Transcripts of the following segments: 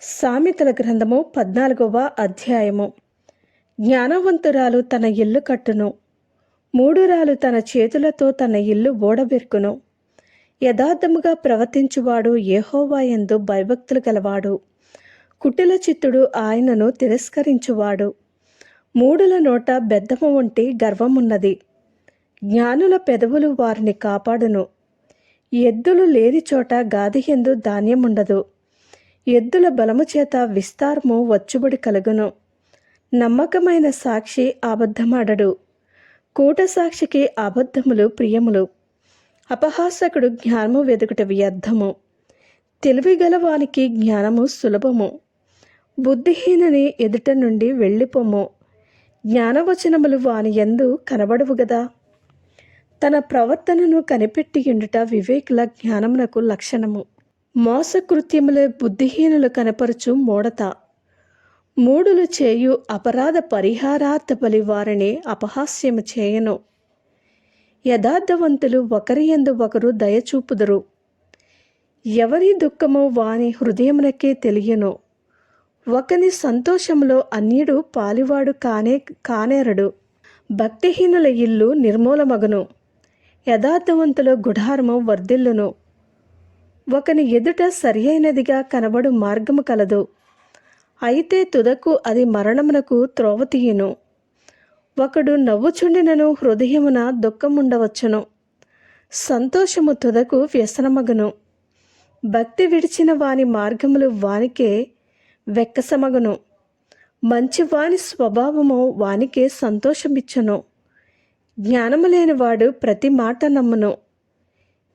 సామెతల గ్రంథము పద్నాలుగవ అధ్యాయము. జ్ఞానవంతురాలు తన ఇల్లు కట్టును. మూడురాలు తన చేతులతో తన ఇల్లు ఓడబెరుకును. యథార్థముగా ప్రవర్తించువాడు ఏహోవా యందు భయభక్తులు గలవాడు. కుటిల చిత్తుడు ఆయనను తిరస్కరించువాడు. మూడుల నోట బెద్దము వంటి గర్వమున్నది. జ్ఞానుల పెదవులు వారిని కాపాడును. ఎద్దులు లేని చోట గాదిహెందు ధాన్యముండదు. ఎద్దుల బలము చేత విస్తారము వచ్చుబడి కలుగును. నమ్మకమైన సాక్షి అబద్ధమాడడు. కూట సాక్షికి అబద్ధములు ప్రియములు. అపహాసకుడు జ్ఞానము వెదుకుట వ్యర్థము తెలివిగలవానికి జ్ఞానము సులభము. బుద్ధిహీనని ఎదుట నుండి వెళ్ళిపోము. జ్ఞానవచనములు వాని ఎందు కనబడవు గదా. తన ప్రవర్తనను కనిపెట్టియుండుట వివేకుల జ్ఞానమునకు లక్షణము. మోసకృత్యముల బుద్ధిహీనులు కనపరచు మూడత మూడులు చేయు అపరాధ పరిహారార్థ బలి వారిని అపహాస్యము చేయను. యథార్థవంతులు ఒకరి ఎందు ఒకరు దయచూపుదురు. ఎవరి దుఃఖము వాని హృదయమునకే తెలియను. ఒకని సంతోషములో అన్యుడు పాలివాడు కానే కానేరడు. భక్తిహీనుల ఇల్లు నిర్మూలమగును. యథార్థవంతుల గుడారము వర్ధిల్లును. ఒకని ఎదుట సరియైనదిగా కనబడు మార్గము కలదు. అయితే తుదకు అది మరణమునకు త్రోవతీయును ఒకడు నవ్వుచుండినను హృదయమున దుఃఖముండవచ్చును. సంతోషము తుదకు వ్యసనమగును. భక్తి విడిచిన వాని మార్గములు వానికే వెక్కసమగును. మంచి వాని స్వభావము వానికే సంతోషమిచ్చును. జ్ఞానము లేనివాడు ప్రతి మాట నమ్మును.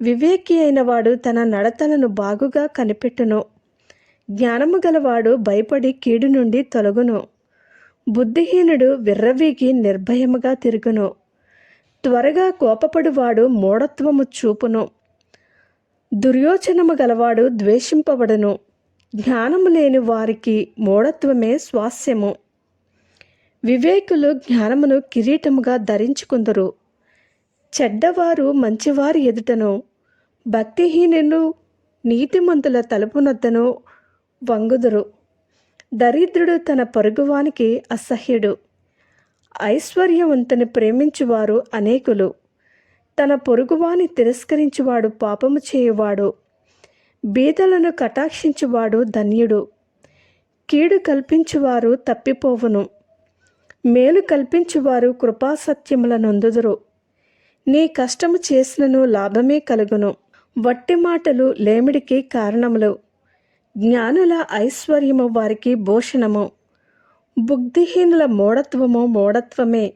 వివేకి అయినవాడు తన నడతలను బాగుగా కనిపెట్టును. జ్ఞానము గలవాడు భయపడి కీడు నుండి తొలగును. బుద్ధిహీనుడు విర్రవీగి నిర్భయముగా తిరుగును. త్వరగా కోపపడువాడు మూఢత్వము చూపును. దుర్యోచనము గలవాడు ద్వేషింపబడును. జ్ఞానము లేని వారికి మూఢత్వమే స్వాస్యము. వివేకులు జ్ఞానమును కిరీటముగా ధరించుకుందరు. చెడ్డవారు మంచివారి ఎదుటను భక్తిహీనులు నీతిమంతుల తలుపునొద్దను వంగుదురు. దరిద్రుడు తన పొరుగువానికి అసహ్యుడు. ఐశ్వర్యవంతుని ప్రేమించువారు అనేకులు. తన పొరుగువాని తిరస్కరించువాడు పాపము చేయువాడు. బీదలను కటాక్షించువాడు ధన్యుడు. కీడు కల్పించువారు తప్పిపోవును. మేలు కల్పించువారు కృపాసత్యముల నొందుదురు. నీ కష్టము చేసినను లాభమే కలుగును. వట్టి మాటలు లేమిడికి కారణములు. జ్ఞానుల ఐశ్వర్యము వారికి భూషణము. బుద్ధిహీనుల మూఢత్వము మూఢత్వమే.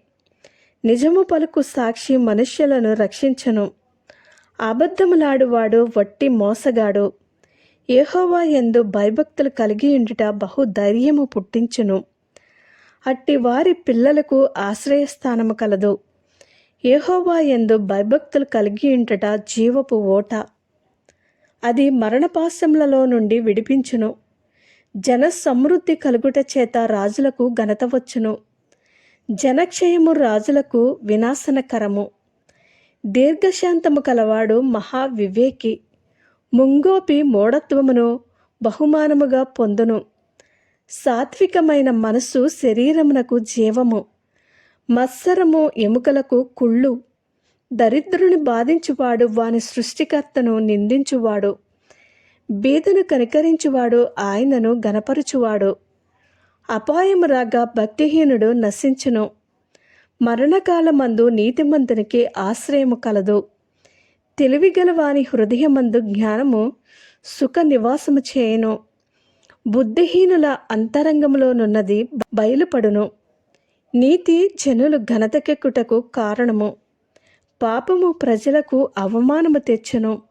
నిజము పలుకు సాక్షి మనుష్యులను రక్షించను. అబద్ధములాడువాడు వట్టి మోసగాడు. ఏహోవా ఎందు భయభక్తులు కలిగి ఉండుట బహు ధైర్యము పుట్టించును. అట్టి వారి పిల్లలకు ఆశ్రయస్థానము కలదు. ఏహోవా ఎందు భయభక్తులు కలిగి ఉంటట జీవపు ఓట. అది మరణపాశములలో నుండి విడిపించును. జన సమృద్ధి కలుగుట చేత రాజులకు ఘనత వచ్చును. జనక్షయము రాజులకు వినాశనకరము. దీర్ఘశాంతము కలవాడు మహా వివేకి ముంగోపి మూఢత్వమును బహుమానముగా పొందును. సాత్వికమైన మనసు శరీరమునకు జీవము. మత్సరము ఎముకలకు కుళ్ళు. దరిద్రుని బాధించువాడు వాని సృష్టికర్తను నిందించువాడు. బీదను కనికరించువాడు ఆయనను గనపరుచువాడు అపాయము రాగా భక్తిహీనుడు నశించును. మరణకాలమందు నీతిమంతునికి ఆశ్రయము కలదు. తెలివిగల వాని హృదయమందు జ్ఞానము సుఖ నివాసము చేయను. బుద్ధిహీనుల అంతరంగంలోనున్నది బయలుపడును. నీతి జనులు ఘనతకెక్కుటకు కారణము. పాపము ప్రజలకు అవమానము తెచ్చును.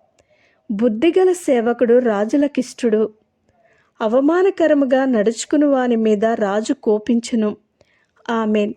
బుద్ధిగల సేవకుడు రాజులకిష్టుడు. అవమానకరముగా నడుచుకుని వాని మీద రాజు కోపించును. ఆమెన్.